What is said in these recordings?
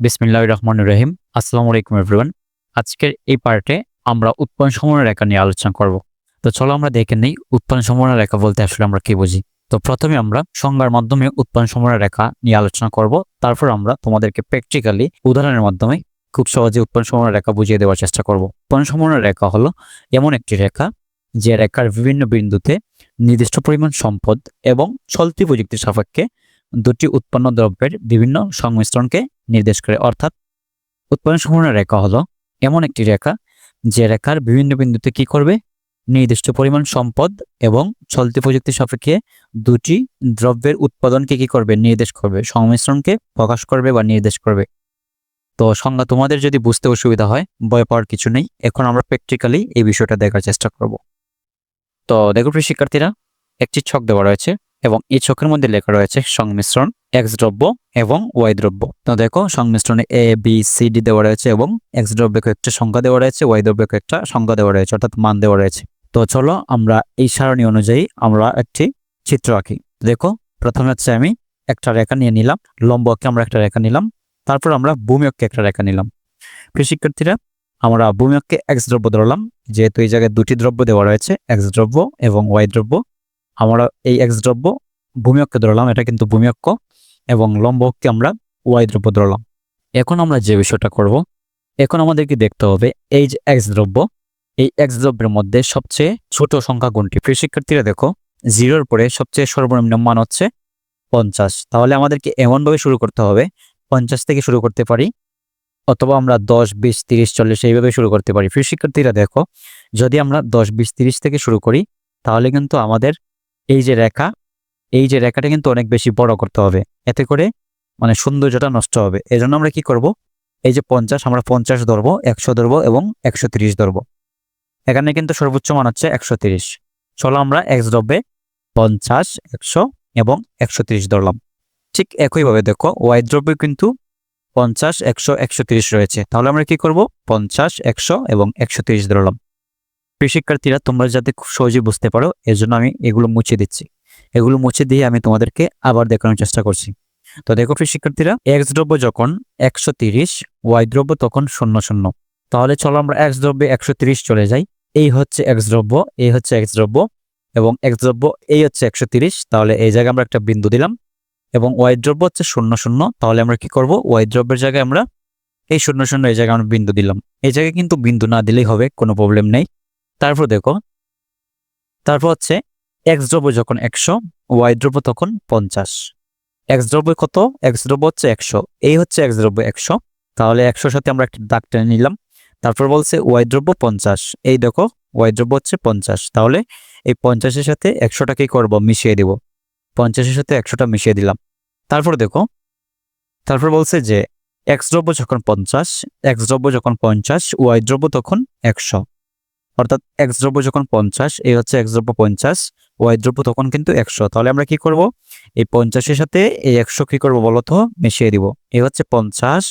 বিসমিল্লাহ রহমান রহিম। আসসালামু আলাইকুম এভরিওয়ান আজকের এই পার্টে আমরা উৎপন্ন সমন্বয় রেখা নিয়ে আলোচনা করব। তো চলো আমরা দেখে নেই উৎপন্ন সমন্বয় রেখা বলতে আসলে আমরা কি বুঝি। তো প্রথমে আমরা সংজ্ঞার মাধ্যমে উৎপন্ন সমন্বয় রেখা নিয়ে আলোচনা করব। তারপর আমরা তোমাদেরকে প্র্যাকটিক্যালি উদাহরণের মাধ্যমে খুব সহজে উৎপন্ন সমন্বয় রেখা বুঝিয়ে দেওয়ার চেষ্টা করব। উৎপন্ন সমন্বয় রেখা হলো এমন একটি রেখা যে রেখার বিভিন্ন বিন্দুতে নির্দিষ্ট পরিমাণ সম্পদ এবং চলতি প্রযুক্তির সাপেক্ষে দুটি উৎপন্ন দ্রব্যের বিভিন্ন সংমিশ্রণকে নির্দেশ করে। অর্থাৎ উৎপাদন সমন্বয় রেখা হলো এমন একটি রেখা যে রেখার বিভিন্ন বিন্দুতে কি করবে? নির্দিষ্ট পরিমাণ সম্পদ এবং চলতি প্রযুক্তি সাপেক্ষে দুটি দ্রব্যের উৎপাদনকে কি করবে? নির্দেশ করবে, সংমিশ্রণকে প্রকাশ করবে বা নির্দেশ করবে। তো সংজ্ঞা তোমাদের যদি বুঝতে অসুবিধা হয়, ভয় পাওয়ার কিছু নেই, এখন আমরা প্র্যাকটিক্যালি এই বিষয়টা দেখার চেষ্টা করব। তো দেখো শিক্ষার্থীরা, একটি ছক দেওয়া রয়েছে। এবং এই ছকের মধ্যে লেখা রয়েছে সংমিশ্রণ এক্স দ্রব্য এবং ওয়াই দ্রব্য। তো দেখো, সংমিশ্রণে এ বি সি ডি দেওয়া রয়েছে এবং এক্স দ্রব্যকে একটা সংখ্যা দেওয়া রয়েছে ওয়াই দ্রব্যকে একটা সংখ্যা দেওয়া রয়েছে, অর্থাৎ মান দেওয়া রয়েছে। তো চলো আমরা এই সারণী অনুযায়ী আমরা একটি চিত্র আঁকি। দেখো, প্রথমে হচ্ছে আমি একটা রেখা নিয়ে নিলাম লম্বকে আমরা একটা রেখা নিলাম, তারপর আমরা ভূমিয়ককে একটা রেখা নিলাম। প্রিয় শিক্ষার্থীরা, আমরা ভূমিয়ককে এক্স দ্রব্য ধরলাম, যেহেতু এই জায়গায় দুটি দ্রব্য দেওয়া রয়েছে এক্স দ্রব্য এবং ওয়াই দ্রব্য। আমরা এই এক্স দ্রব্য ভূমিয়ককে ধরলাম, এটা কিন্তু ভূমিয়ক্ক, এবং লম্বককে আমরা ওয়াই দ্রব্য ধরলাম। এখন আমরা যে বিষয়টা করব, এখন আমাদেরকে দেখতে হবে এই যে এক্স দ্রব্য। এই এক্স দ্রব্যের মধ্যে সবচেয়ে ছোট সংখ্যা কোনটি? প্রিয় শিক্ষার্থীরা, দেখো জিরোর পরে সবচেয়ে সর্বনিম্ন মান হচ্ছে পঞ্চাশ। তাহলে আমাদেরকে এমনভাবে শুরু করতে হবে, পঞ্চাশ থেকে শুরু করতে পারি, অথবা আমরা দশ, বিশ, তিরিশ, চল্লিশ এইভাবে শুরু করতে পারি। প্রিয় শিক্ষার্থীরা, দেখো, যদি আমরা দশ, বিশ, তিরিশ থেকে শুরু করি, তাহলে কিন্তু আমাদের এই যে রেখা, এই যে রেখাটা কিন্তু অনেক বেশি বড় করতে হবে। এতে করে মানে সৌন্দর্যটা নষ্ট হবে। এজন্য আমরা কি করব? এই যে পঞ্চাশ, আমরা পঞ্চাশ ধরবো, একশো ধরবো এবং একশো তিরিশ ধরবো। এখানে কিন্তু সর্বোচ্চ মান হচ্ছে একশো তিরিশ। চলো আমরা এক্স দ্রব্যে পঞ্চাশ, একশো এবং একশো তিরিশ ধরলাম। ঠিক একইভাবে দেখো, ওয়াই দ্রব্যে কিন্তু পঞ্চাশ, একশো একশো তিরিশ রয়েছে। তাহলে আমরা কি করব? পঞ্চাশ, একশো এবং একশো তিরিশ ধরলাম। প্রিয় তোমরা যাতে খুব সহজেই বুঝতে পারো এর জন্য আমি এগুলো মুছে দিচ্ছি। এগুলো মুছে দিয়ে আমি তোমাদেরকে আবার দেখানোর চেষ্টা করছি। তো দেখো প্রিয় এক্স দ্রব্য যখন একশো তিরিশ ওয়াই দ্রব্য তখন শূন্য শূন্য। তাহলে চলো আমরা এক্স দ্রব্যে একশো তিরিশ চলে যাই। এই হচ্ছে এক্স দ্রব্য, এই হচ্ছে এক্স দ্রব্য এবং এক্স দ্রব্য, এই হচ্ছে একশো তিরিশ। তাহলে এই জায়গায় আমরা একটা বিন্দু দিলাম এবং ওয়াই দ্রব্য হচ্ছে শূন্য শূন্য। তাহলে আমরা কি করব? ওয়াই দ্রব্যের জায়গায় আমরা এই শূন্য শূন্য এই জায়গায় আমরা বিন্দু দিলাম। এই জায়গায় কিন্তু বিন্দু না দিলেই হবে, কোনো প্রবলেম নেই। তারপর দেখো, তারপর হচ্ছে এক্স দ্রব্য যখন একশো ওয়াই দ্রব্য তখন পঞ্চাশ। এক্স দ্রব্য কত? এক্স দ্রব্য হচ্ছে একশো। এই হচ্ছে এক্স দ্রব্য একশো। তাহলে একশোর সাথে আমরা একটা দাগ টেনে নিলাম। তারপর বলছে ওয়াই দ্রব্য পঞ্চাশ। এই দেখো ওয়াই দ্রব্য হচ্ছে পঞ্চাশ। তাহলে এই পঞ্চাশের সাথে একশোটা কি করব? মিশিয়ে দিব। পঞ্চাশের সাথে একশোটা মিশিয়ে দিলাম। তারপর দেখো, তারপর বলছে যে এক্স দ্রব্য যখন পঞ্চাশ এক্স দ্রব্য যখন পঞ্চাশ ওয়াই দ্রব্য তখন একশো। অর্থাৎ এক্স দ্রব্য যখন পঞ্চাশ, এই হচ্ছে এক্স দ্রব্য পঞ্চাশ ওয়াই দ্রব্য তখন কিন্তু একশো। তাহলে আমরা কি করব? এই পঞ্চাশের সাথে এই একশো কি করব বলতো মিশিয়ে দিব। এই হচ্ছে পঞ্চাশ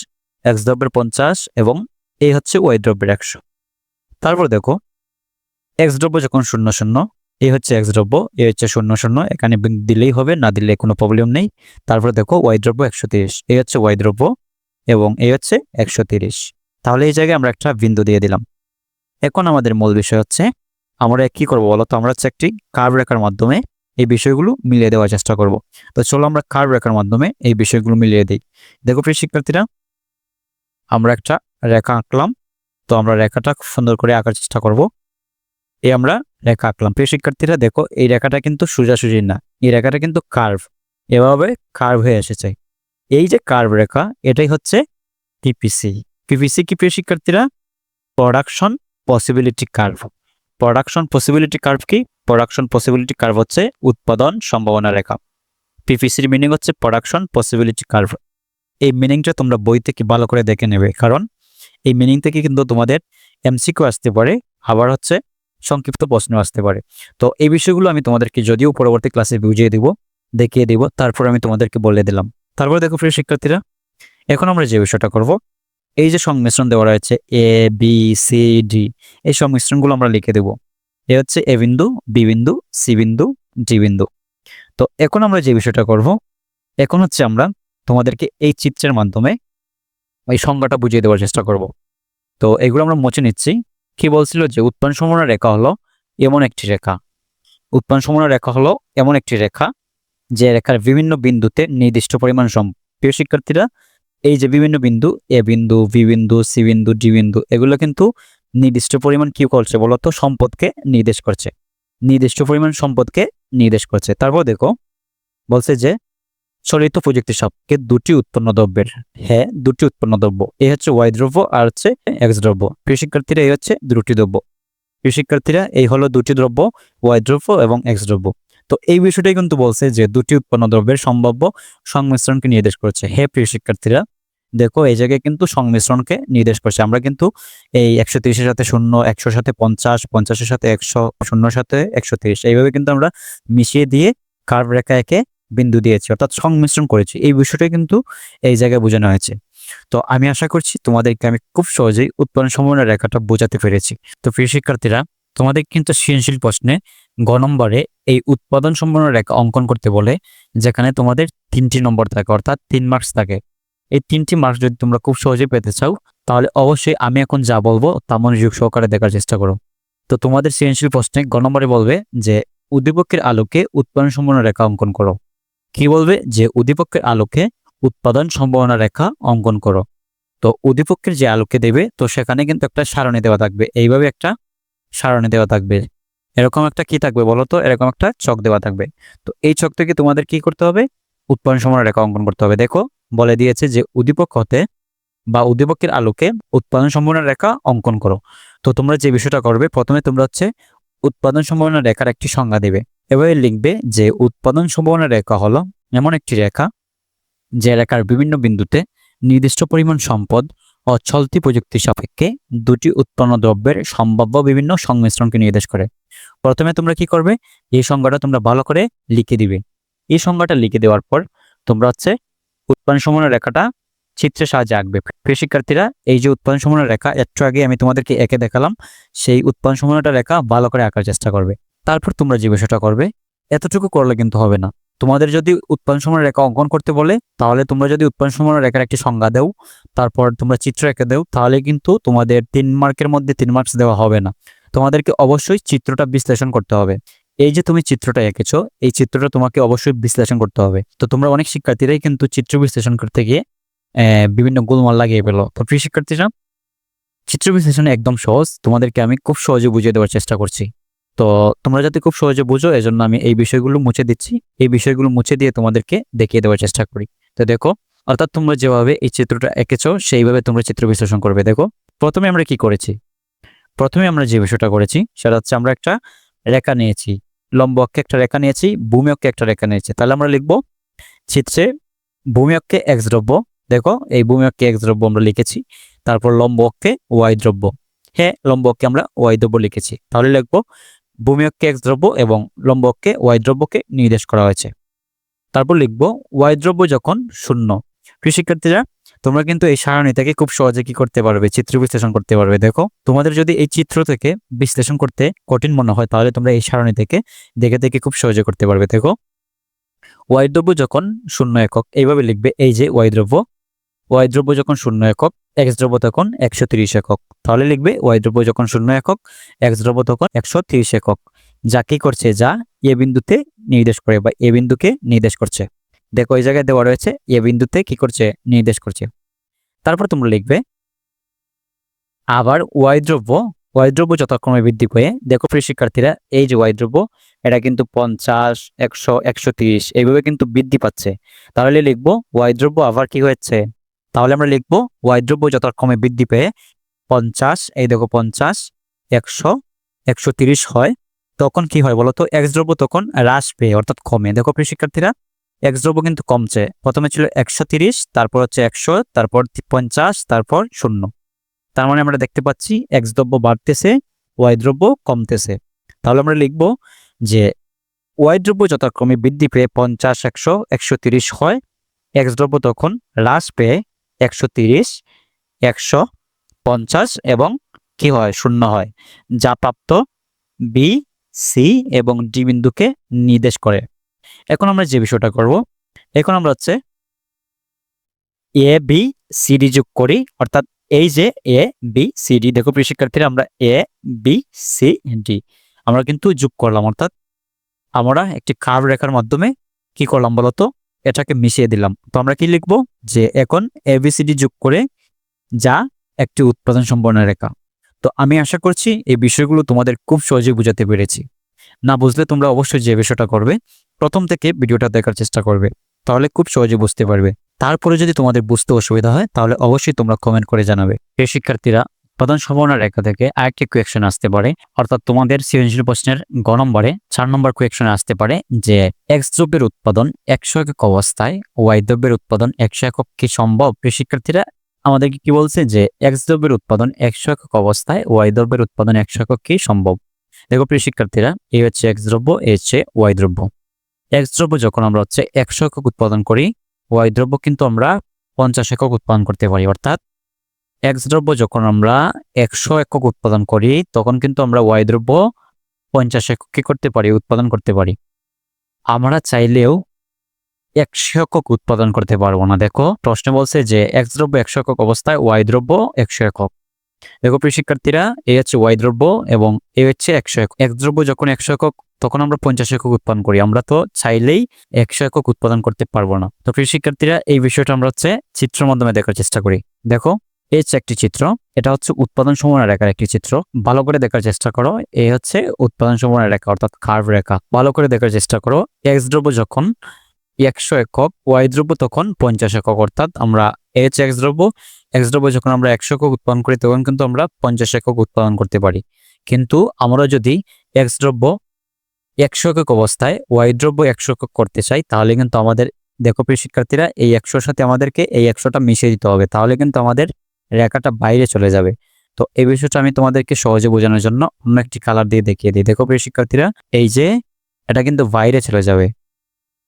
এক্স দ্রব্যের পঞ্চাশ এবং এই হচ্ছে ওয়াই দ্রব্যের একশো। তারপর দেখো এক্স দ্রব্য যখন শূন্য শূন্য এই হচ্ছে এক্স দ্রব্য এই হচ্ছে শূন্য শূন্য, এখানে দিলেই হবে, না দিলে কোনো প্রবলেম নেই। তারপর দেখো ওয়াই দ্রব্য একশো তিরিশ এই হচ্ছে ওয়াই দ্রব্য এবং এই হচ্ছে একশো তিরিশ। তাহলে এই জায়গায় আমরা একটা বিন্দু দিয়ে দিলাম। এখন আমাদের মূল বিষয় হচ্ছে, আমরা কি করব বলো বলতো আমরা হচ্ছে একটি কার্ভ রেখার মাধ্যমে এই বিষয়গুলো মিলিয়ে দেওয়ার চেষ্টা করব। তো চলো আমরা কার্ভ রেখার মাধ্যমে এই বিষয়গুলো মিলিয়ে দিই। দেখো প্রিয় শিক্ষার্থীরা, আমরা একটা রেখা আঁকলাম। তো আমরা রেখাটা খুব সুন্দর করে আঁকার চেষ্টা করব। এই আমরা রেখা আঁকলাম। প্রিয় শিক্ষার্থীরা, দেখো এই রেখাটা কিন্তু সোজাসুজি না। এই রেখাটা কিন্তু কার্ভ এভাবে কার্ভ হয়ে এসেছে। এই যে কার্ভ রেখা, এটাই হচ্ছে পিপিসি পিপিসি কি প্রিয় শিক্ষার্থীরা? Production possibility curve production possibility curve কি? প্রোডাকশন পসিবিলিটি কার্ভ হচ্ছে উৎপাদন সম্ভাবনা রেখা। পিপিসির মিনিং হচ্ছে প্রোডাকশন পসিবিলিটি কার্ভ এই মিনিংটা তোমরা বই থেকে ভালো করে দেখে নেবে, কারণ এই মিনিং থেকে কিন্তু তোমাদের এমসিকিউ আসতে পারে, আবার হচ্ছে সংক্ষিপ্ত প্রশ্ন আসতে পারে। তো এই বিষয়গুলো আমি তোমাদেরকে যদিও পরবর্তী ক্লাসে বুঝিয়ে দিব, দেখিয়ে দিব, তারপর আমি তোমাদেরকে বলে দিলাম। তারপর দেখো প্রিয় শিক্ষার্থীরা, এখন আমরা যে বিষয়টা করব এই যে সংমিশ্রণ দেওয়া রয়েছে এ বি সি ডি এই সংমিশ্রণগুলো আমরা লিখে দেব। এ হচ্ছে এ বিন্দু বি বিন্দু সি বিন্দু ডি বিন্দু। তো এখন আমরা যে বিষয়টা করব, এখন হচ্ছে আমরা তোমাদেরকে এই চিত্রের মাধ্যমে এই সংজ্ঞাটা বুঝিয়ে দেওয়ার চেষ্টা করব। তো এগুলো আমরা মুছে নিচ্ছি। কি বলছিল যে উৎপাদন সম্ভাবনা রেখা হলো এমন একটি রেখা। উৎপাদন সম্ভাবনা রেখা হলো এমন একটি রেখা, যে রেখার বিভিন্ন বিন্দুতে নির্দিষ্ট পরিমাণ সম প্রিয় শিক্ষার্থীরা এই যে বিভিন্ন বিন্দু, এ বিন্দু, বি বিন্দু, সি বিন্দু, ডি বিন্দু, এগুলো কিন্তু নির্দিষ্ট পরিমাণ কি করছে বলতো? সম্পদকে নির্দেশ করছে। নির্দিষ্ট পরিমাণ সম্পদকে নির্দেশ করছে। তারপর দেখো, বলছে যে চলিত প্রযুক্তি সাপেক্ষে দুটি উৎপন্ন দ্রব্যের হ্যাঁ দুটি উৎপন্ন দ্রব্য, এ হচ্ছে ওয়াই দ্রব্য আর হচ্ছে এক্স দ্রব্য। প্রিয় শিক্ষার্থীরা, এই হচ্ছে দুটি দ্রব্য। প্রিয় শিক্ষার্থীরা, এই হলো দুটি দ্রব্য, ওয়াই দ্রব্য এবং এক্স দ্রব্য। তো এই বিষয়টাই কিন্তু বলছে যে দুটি উৎপন্ন দ্রব্যের সম্ভাব্য সংমিশ্রণকে নির্দেশ করেছে। হে প্রিয় শিক্ষার্থীরা, দেখো এই জায়গায় কিন্তু সংমিশ্রণকে নির্দেশ করছে। আমরা কিন্তু এই একশো তিরিশের সাথে শূন্য, একশোর সাথে পঞ্চাশ, পঞ্চাশের সাথে একশো, শূন্যর সাথে একশো তিরিশ। এইভাবে কিন্তু আমরা মিশিয়ে দিয়ে কার্ভ রেখা একে বিন্দু দিয়েছি, অর্থাৎ সংমিশ্রণ করেছি। এই বিষয়টাই কিন্তু এই জায়গায় বোঝানো হয়েছে। তো আমি আশা করছি তোমাদেরকে আমি খুব সহজেই উৎপাদন সম্ভাবনা রেখাটা বোঝাতে পেরেছি। তো প্রিয় শিক্ষার্থীরা তোমাদের কিন্তু সৃজনশীল প্রশ্নে গ নম্বরে এই উৎপাদন সম্ভাবনা রেখা অঙ্কন করতে বলে, যেখানে তোমাদের তিনটি নম্বর থাকে, অর্থাৎ তিন মার্কস থাকে। এই তিনটি মার্কস যদি তোমরা খুব সহজে পেতে চাও, তাহলে অবশ্যই আমি এখন যা বলব তা মনোযোগ সহকারে দেখার চেষ্টা করো। তো তোমাদের সৃজনশীল প্রশ্নে গ নম্বরে বলবে যে, উদ্দীপকের আলোকে উৎপাদন সম্ভাবনা রেখা অঙ্কন করো। কি বলবে? যে, উদ্দীপকের আলোকে উৎপাদন সম্ভাবনা রেখা অঙ্কন করো। তো উদ্দীপকের যে আলোকে দেবে, তো সেখানে কিন্তু একটা সারণী দেওয়া থাকবে। এইভাবে একটা সারণী দেওয়া থাকবে। এরকম একটা কি থাকবে বলো তো? এরকম একটা চক দেওয়া থাকবে। তো এই চক থেকে তোমাদের কি করতে হবে? উৎপাদন সম্ভাবনা রেখা অঙ্কন করতে হবে। দেখো, বলে দিয়েছে যে উদ্দীপক হতে বা উদ্দীপকের আলোকে উৎপাদন সম্ভাবনা রেখা অঙ্কন করো। তো তোমরা যে বিষয়টা করবে, প্রথমে তোমরা হচ্ছে উৎপাদন সম্ভাবনা রেখার একটি সংজ্ঞা দেবে। এবারে লিখবে যে উৎপাদন সম্ভাবনা রেখা হলো এমন একটি রেখা, যে রেখার বিভিন্ন বিন্দুতে নির্দিষ্ট পরিমাণ সম্পদ ও চলতি প্রযুক্তি সাপেক্ষে দুটি উৎপন্ন দ্রব্যের সম্ভাব্য বিভিন্ন সংমিশ্রণকে নির্দেশ করে। প্রথমে তোমরা কি করবে? এই সংজ্ঞাটা তোমরা ভালো করে লিখে দিবে। এই সংজ্ঞাটা লিখে দেওয়ার পর তোমরা হচ্ছে উৎপাদন সম্ভাবনা রেখাটা চিত্রের সাহায্যে আঁকবে। প্রিয় শিক্ষার্থীরা, এই যে উৎপাদন সম্ভাবনা রেখা, একটু আগে আমি তোমাদেরকে একে দেখালাম, সেই উৎপাদন সম্ভাবনাটা রেখা ভালো করে আঁকার চেষ্টা করবে। তারপর তোমরা যে বিষয়টা করবে, এতটুকু করলে কিন্তু হবে না। তোমাদের যদি উৎপাদন সম্ভাবনা রেখা অঙ্কন করতে বলে, তাহলে তোমরা যদি উৎপাদন সম্ভাবনা রেখার একটি সংজ্ঞা দেও, তারপর তোমরা চিত্র এঁকে দেও, তাহলে কিন্তু তোমাদের তিন মার্কের মধ্যে তিন মার্কস দেওয়া হবে না। তোমাদেরকে অবশ্যই চিত্রটা বিশ্লেষণ করতে হবে। এই যে তুমি চিত্রটা এঁকেছো, এই চিত্রটা তোমাকে অবশ্যই বিশ্লেষণ করতে হবে। তো তোমরা অনেক শিক্ষার্থীরাই কিন্তু চিত্র বিশ্লেষণ করতে গিয়ে বিভিন্ন গোলমাল লাগিয়ে পেল তো প্রিয় শিক্ষার্থীরা, চিত্র বিশ্লেষণ একদম সহজ। তোমাদেরকে আমি খুব সহজে বুঝিয়ে দেওয়ার চেষ্টা করছি। তো তোমরা যাতে খুব সহজে বুঝো, এজন্য আমি এই বিষয়গুলো মুছে দিচ্ছি। এই বিষয়গুলো মুছে দিয়ে তোমাদেরকে দেখিয়ে দেওয়ার চেষ্টা করি। তো দেখো, অর্থাৎ তোমরা যেভাবে এই চিত্রটা এঁকেছো, সেইভাবে তোমরা চিত্র বিশ্লেষণ করবে। দেখো, প্রথমে আমরা কি করেছি? প্রথমে আমরা যে বিষয়টা করেছি, সেটা হচ্ছে আমরা একটা রেখা নিয়েছি। লম্ব অক্ষে একটা রেখা নিয়েছি, ভূমি অক্ষে একটা রেখা নিয়েছি। তাহলে আমরা লিখব চিত্রে ভূমি অক্ষে এক্স দ্রব্য। দেখো, এই ভূমি অক্ষে এক্স দ্রব্য আমরা লিখেছি, তারপর লম্ব অক্ষে ওয়াই দ্রব্য। হ্যাঁ লম্ব অক্ষে আমরা ওয়াই দ্রব্য লিখেছি। তাহলে লিখব ভূমি অক্ষে এক্স দ্রব্য এবং লম্ব অক্ষে ওয়াই দ্রব্যকে নির্দেশ করা হয়েছে। তারপর লিখব ওয়াই দ্রব্য যখন শূন্য। প্রিয় শিক্ষার্থীরা, তোমরা কিন্তু এই সারণী থেকে খুব সহজে কি করতে পারবে, চিত্র বিশ্লেষণ করতে পারবে। দেখো, তোমাদের যদি এই চিত্র থেকে বিশ্লেষণ করতে কঠিন মনে হয়, তাহলে তোমরা এই সারণী থেকে দেখে দেখে খুব সহজে করতে পারবে। দেখো ওয়াই দ্রব্য যখন শূন্য একক, এইভাবে লিখবে, এই যে ওয়াই দ্রব্য ওয়াই দ্রব্য যখন শূন্য একক এক্স দ্রব্য তখন একশো তিরিশ একক। তাহলে লিখবে ওয়াই দ্রব্য যখন শূন্য একক এক্স দ্রব্য তখন একশো তিরিশ একক। যা কি করছে? যা এ বিন্দুতে নির্দেশ করে বা এ বিন্দুকে নির্দেশ করছে। দেখো, এই জায়গায় দেওয়া রয়েছে এ বিন্দুতে কি করছে? নির্দেশ করছে। তারপর তোমরা লিখবে, আবার ওয়াই দ্রব্য ওয়াই দ্রব্য যথাক্রমে বৃদ্ধি পেয়ে, দেখো প্রিয় শিক্ষার্থীরা, এই যে ওয়াই দ্রব্য, এটা কিন্তু পঞ্চাশ, একশো একশো তিরিশ, এইভাবে কিন্তু বৃদ্ধি পাচ্ছে। তাহলে লিখব ওয়াই দ্রব্য আবার কি হয়েছে? তাহলে আমরা লিখব ওয়াই দ্রব্য যথাক্রমে বৃদ্ধি পেয়ে পঞ্চাশ, এই দেখো পঞ্চাশ, একশো একশো তিরিশ হয়। তখন কি হয় বলতো? এক্স দ্রব্য তখন হ্রাস পেয়ে, অর্থাৎ কমে। দেখো প্রিয় শিক্ষার্থীরা এক্স দ্রব্য কিন্তু কমছে। প্রথমে ছিল একশো তিরিশ, তারপর হচ্ছে একশো, তারপর পঞ্চাশ, তারপর শূন্য। তার মানে আমরা দেখতে পাচ্ছি এক্স দ্রব্য বাড়তেছে ওয়াই দ্রব্য কমতেছে। তাহলে আমরা লিখব যে ওয়াই দ্রব্য যথাক্রমে বৃদ্ধি পেয়ে পঞ্চাশ, একশো একশো তিরিশ হয়। এক্স দ্রব্য তখন হ্রাস পেয়ে একশো তিরিশ, একশো পঞ্চাশ এবং কি হয়? শূন্য হয়। যা প্রাপ্ত বি সি এবং ডি বিন্দুকে নির্দেশ করে। এখন আমরা যে বিষয়টা করব, এখন আমরা হচ্ছে এ বি সিডি যোগ করি। অর্থাৎ এই যে এ বি সি ডি দেখো প্রিয় শিক্ষার্থীরা, আমরা এ বি সি ডি আমরা কিন্তু যোগ করলাম। অর্থাৎ আমরা একটি কার্ভ রেখার মাধ্যমে কি করলাম বলতো? এটাকে মিশিয়ে দিলাম। তো আমরা কি লিখব? যে এখন এবিসিডি যোগ করে যা একটি উৎপাদন সম্পন্ন রেখা। তো আমি আশা করছি এই বিষয়গুলো তোমাদের খুব সহজে বুঝাতে পেরেছি। না বুঝলে তোমরা অবশ্যই যে বিষয়টা করবে, প্রথম থেকে ভিডিওটা দেখার চেষ্টা করবে, তাহলে খুব সহজে বুঝতে পারবে। তারপরে যদি তোমাদের বুঝতে অসুবিধা হয়, তাহলে অবশ্যই তোমরা কমেন্ট করে জানাবে। এই শিক্ষার্থীরা উৎপাদন সম্ভাবনা রেখা থেকে আরেকটি কোয়েকশন আসতে পারে। অর্থাৎ তোমাদের সৃজনশীল প্রশ্নের গ নম্বরে চার নম্বর কোয়েকশনে আসতে পারে যে এক্স দ্রব্যের উৎপাদন একশো একক অবস্থায় ওয়াই দ্রব্যের উৎপাদন একশো একক কি সম্ভব? শিক্ষার্থীরা, আমাদেরকে কি বলছে যে এক্স দ্রব্যের উৎপাদন একশো একক অবস্থায় ওয়াই দ্রব্যের উৎপাদন একশো একক কি সম্ভব? দেখো প্রিয় শিক্ষার্থীরা এই হচ্ছে এক্স দ্রব্য এই হচ্ছে ওয়াই দ্রব্য। এক্স দ্রব্য যখন আমরা হচ্ছে একশো একক উৎপাদন করি ওয়াই দ্রব্য কিন্তু আমরা পঞ্চাশ একক উৎপাদন করতে পারি। অর্থাৎ এক্স দ্রব্য যখন আমরা একশো একক উৎপাদন করি, তখন কিন্তু আমরা ওয়াই দ্রব্য পঞ্চাশ একক কি করতে পারি? উৎপাদন করতে পারি। আমরা চাইলেও একশো একক উৎপাদন করতে পারব না। দেখো, প্রশ্নে বলছে যে এক্স দ্রব্য একশো একক অবস্থায় ওয়াই দ্রব্য একশো একক। দেখো প্রিয় শিক্ষার্থীরা এই হচ্ছে ওয়াই দ্রব্য এবং এ হচ্ছে একশো একক। এক দ্রব্য যখন একশো একক, তখন আমরা পঞ্চাশ একক উৎপাদন করি। আমরা তো চাইলেই একশো একক উৎপাদন করতে পারব না। তো প্রিয় শিক্ষার্থীরা, এই বিষয়টা আমরা হচ্ছে চিত্রের মাধ্যমে দেখার চেষ্টা করি। দেখো এই হচ্ছে একটি চিত্র, এটা হচ্ছে উৎপাদন সময় রেখার একটি চিত্র। ভালো করে দেখার চেষ্টা করো, এই হচ্ছে উৎপাদন সময় রেখা, অর্থাৎ কার্ভ রেখা। ভালো করে দেখার চেষ্টা করো এক্স দ্রব্য যখন একশো একক ওয়াই দ্রব্য তখন পঞ্চাশ একক, অর্থাৎ আমরা এইচ এক্স দ্রব্য এক্স দ্রব্য যখন আমরা একশো একক উৎপাদন করি, তখন কিন্তু আমরা পঞ্চাশ একক উৎপাদন করতে পারি। কিন্তু আমরা যদি এক্স দ্রব্য একশো একক অবস্থায় ওয়াই দ্রব্য একশো একক করতে চাই, তাহলে কিন্তু আমাদের, দেখো প্রিয় শিক্ষার্থীরা, এই একশোর সাথে আমাদেরকে এই একশোটা মিশিয়ে দিতে হবে। তাহলে কিন্তু আমাদের রেখাটা বাইরে চলে যাবে। তো এই বিষয়টা আমি তোমাদেরকে সহজে বোঝানোর জন্য অন্য একটি কালার দিয়ে দেখিয়ে দিই। দেখো প্রিয় শিক্ষার্থীরা, এই যে এটা কিন্তু বাইরে চলে যাবে।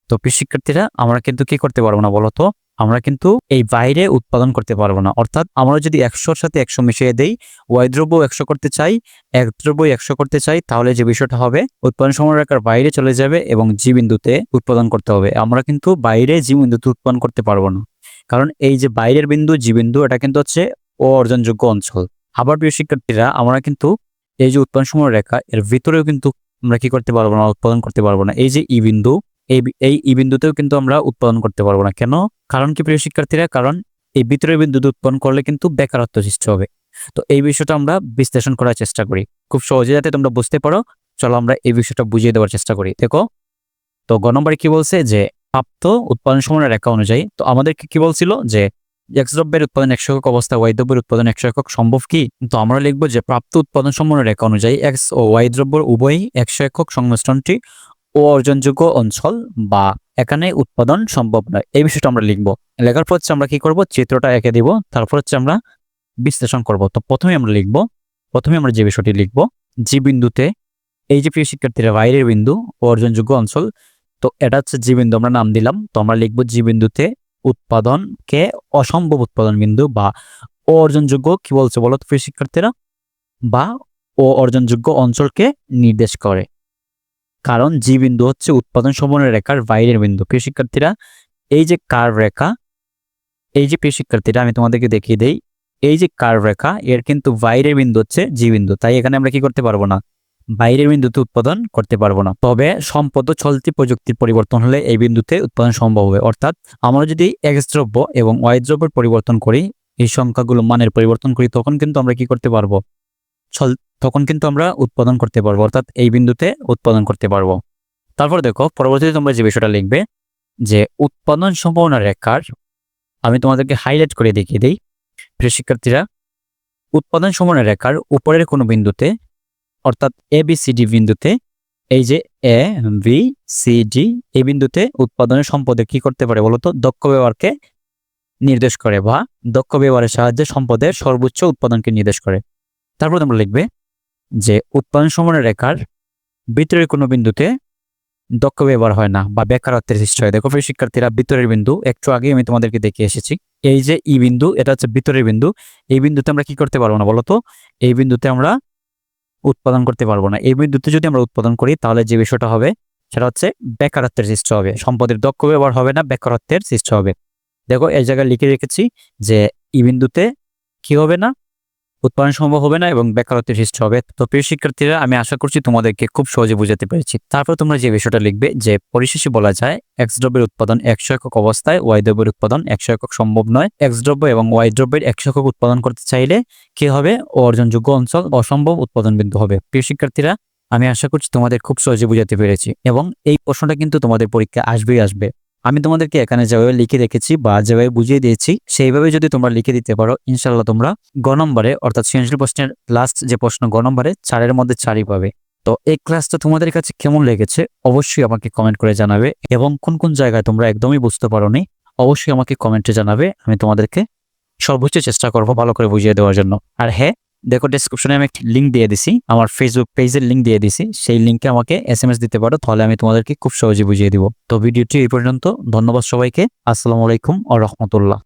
তো প্রিয় শিক্ষার্থীরা, আমরা কিন্তু কি করতে পারব না বলতো? আমরা কিন্তু এই বাইরে উৎপাদন করতে পারব না। অর্থাৎ আমরা যদি একশোর সাথে একশো মিশিয়ে দেই ওয়াই দ্রব্য একশো করতে চাই এক দ্রব্য একশো করতে চাই, তাহলে যে বিষয়টা হবে, উৎপাদন সমরেখার বাইরে চলে যাবে এবং জি বিন্দুতে উৎপাদন করতে হবে। আমরা কিন্তু বাইরে জি বিন্দুতে উৎপাদন করতে পারব না। কারণ এই যে বাইরের বিন্দু জি বিন্দু এটা কিন্তু হচ্ছে ও অর্জনযোগ্য অঞ্চল। আবার প্রিয় শিক্ষার্থীরা, আমরা কিন্তু এই যে উৎপাদন সময় রেখা, এর ভিতরেও কিন্তু আমরা কি করতে পারব না, উৎপাদন করতে পারব না। এই যে ই বিন্দু, এই ই বিন্দুতেও কিন্তু আমরা উৎপাদন করতে পারব না। কেন? কারণ কি প্রিয় শিক্ষার্থীরা? কারণ এই ভিতরের বিন্দুতে উৎপন্ন করলে কিন্তু বেকারত্ব সৃষ্টি হবে। তো এই বিষয়টা আমরা বিশ্লেষণ করার চেষ্টা করি। খুব সহজে যাতে তোমরা বুঝতে পারো, চলো আমরা এই বিষয়টা বুঝিয়ে দেওয়ার চেষ্টা করি। দেখো, তো গ নম্বরে কি বলছে? যে প্রাপ্ত উৎপাদন সময়ের রেখা অনুযায়ী, তো আমাদেরকে কি বলছিল যে এক্স দ্রব্যের উৎপাদন একশো একক অবস্থায় ওয়াই দ্রব্যের উৎপাদন একশো একক সম্ভব কি? তো আমরা লিখব যে প্রাপ্ত উৎপাদন সময়ের রেখা অনুযায়ী এক্স ও ওয়াই দ্রব্যের উভয়ই একশো একক সংমিশ্রণটি ও অর্জনযোগ্য অঞ্চল বা এখানে উৎপাদন সম্ভব নয়। এই বিষয়টা আমরা লিখব। লেখার পর হচ্ছে আমরা কি করব? চিত্রটা এঁকে দিব। তারপর হচ্ছে আমরা বিশ্লেষণ করব। তো প্রথমে আমরা লিখব, প্রথমে আমরা যে বিষয়টি লিখব জি বিন্দুতে এই যে প্রিয় শিক্ষার্থীরা বাইরের বিন্দু ও অর্জনযোগ্য অঞ্চল তো এটা হচ্ছে জি বিন্দু আমরা নাম দিলাম। তো আমরা লিখব জি বিন্দুতে উৎপাদনকে অসম্ভব উৎপাদন বিন্দু বা ও অর্জনযোগ্য কি বলছে বলো তো শিক্ষার্থীরা? বা ও অর্জনযোগ্য অঞ্চলকে নির্দেশ করে। কারণ জি বিন্দু হচ্ছে উৎপাদন সমন্বয় রেখার বাইরের বিন্দু। প্রিয় শিক্ষার্থীরা, এই যে কার্ভ রেখা, এই যে প্রিয় শিক্ষার্থীরা, আমি তোমাদেরকে দেখিয়ে দেই, এই যে কার্ভ রেখা, এর কিন্তু বাইরের বিন্দু হচ্ছে জি বিন্দু তাই এখানে আমরা কি করতে পারব না? বাইরের বিন্দুতে উৎপাদন করতে পারব না। তবে সম্পদ ও চলতি প্রযুক্তির পরিবর্তন হলে এই বিন্দুতে উৎপাদন সম্ভব হবে। অর্থাৎ আমরা যদি এক্স দ্রব্য এবং ওয়াই দ্রব্যের পরিবর্তন করি, এই সংখ্যাগুলো মানের পরিবর্তন করি, তখন কিন্তু আমরা কি করতে পারব? তখন কিন্তু আমরা উৎপাদন করতে পারব। অর্থাৎ এই বিন্দুতে উৎপাদন করতে পারব। তারপর দেখো, পরবর্তীতে তোমরা যে বিষয়টা লিখবে, যে উৎপাদন সম্ভাবনা রেখার, আমি তোমাদেরকে হাইলাইট করে দেখিয়ে দিই। প্রিয় শিক্ষার্থীরা, উৎপাদন সম্ভাবনা রেখার উপরের কোনো বিন্দুতে অর্থাৎ এ বি সি ডি বিন্দুতে, এই যে এ বি সি ডি এই বিন্দুতে উৎপাদনের সম্পদে কি করতে পারে বলতো? দক্ষ ব্যবহারকে নির্দেশ করে বা দক্ষ ব্যবহারের সাহায্যে সম্পদের সর্বোচ্চ উৎপাদনকে নির্দেশ করে। তারপর তোমরা লিখবে যে উৎপাদন সমন্বয় রেখার ভিতরের কোনো বিন্দুতে দক্ষ ব্যবহার হয় না বা বেকারত্বের সৃষ্টি হয়। দেখো প্রিয় শিক্ষার্থীরা, ভিতরের বিন্দু, একটু আগে আমি তোমাদেরকে দেখিয়ে এসেছি। এই যে ই বিন্দু, এটা হচ্ছে ভিতরের বিন্দু। এই বিন্দুতে আমরা কি করতে পারব না বলতো? এই বিন্দুতে আমরা উৎপাদন করতে পারব না। এই বিদ্যুৎ যদি আমরা উৎপাদন করি, তাহলে যে বিষয়টা হবে, সেটা হচ্ছে বেকারত্বের সৃষ্টি হবে। সম্পদের দক্ষ ব্যবহার হবে না, বেকারত্বের সৃষ্টি হবে। দেখো, এই জায়গায় লিখে রেখেছি যে, ই বিন্দুতে কি হবে না? উৎপাদন সম্ভব হবে না এবং বেকারত্বের সৃষ্টি হবে। তো প্রিয় শিক্ষার্থীরা, আমি আশা করছি তোমাদেরকে খুব সহজে বুঝাতে পেরেছি। তারপর তোমরা যে বিষয়টা লিখবে, যে পরিশেষে বলা যায় এক্স দ্রব্যের উৎপাদন একশো একক অবস্থায় ওয়াই দ্রব্যের উৎপাদন একশো একক সম্ভব নয়। এক্স দ্রব্য এবং ওয়াই দ্রব্যের একশো একক উৎপাদন করতে চাইলে কি হবে? অর্জনযোগ্য অঞ্চল, অসম্ভব উৎপাদন বিন্দু হবে। প্রিয় শিক্ষার্থীরা, আমি আশা করছি তোমাদের খুব সহজে বুঝাতে পেরেছি এবং এই প্রশ্নটা কিন্তু তোমাদের পরীক্ষা আসবেই আসবে। আমি তোমাদেরকে এখানে যেভাবে লিখে রেখেছি বা যেভাবে বুঝিয়ে দিয়েছি, সেইভাবে যদি তোমরা লিখে দিতে পারো ইনশাল্লাহ তোমরা গ নম্বরে, অর্থাৎ সৃজনশীল প্রশ্নের লাস্ট যে প্রশ্ন গ নম্বরে, চারের মধ্যে চারই পাবে। তো এই ক্লাসটা তোমাদের কাছে কেমন লেগেছে, অবশ্যই আমাকে কমেন্ট করে জানাবে এবং কোন কোন জায়গায় তোমরা একদমই বুঝতে পারো নি অবশ্যই আমাকে কমেন্টে জানাবে, আমি তোমাদেরকে সর্বোচ্চ চেষ্টা করব ভালো করে বুঝিয়ে দেওয়ার জন্য। আর হ্যাঁ দেখো ডিসক্রিপশনে আমি একটি লিঙ্ক দিয়ে দিছি। আমার ফেসবুক পেজের লিঙ্ক দিয়ে দিছি। সেই লিঙ্কে আমাকে এস এম এস দিতে পারো, তাহলে আমি তোমাদেরকে খুব সহজে বুঝিয়ে দিব। তো ভিডিওটি এই পর্যন্ত। ধন্যবাদ সবাইকে। আসসালামু আলাইকুম ও রহমতুল্লাহ।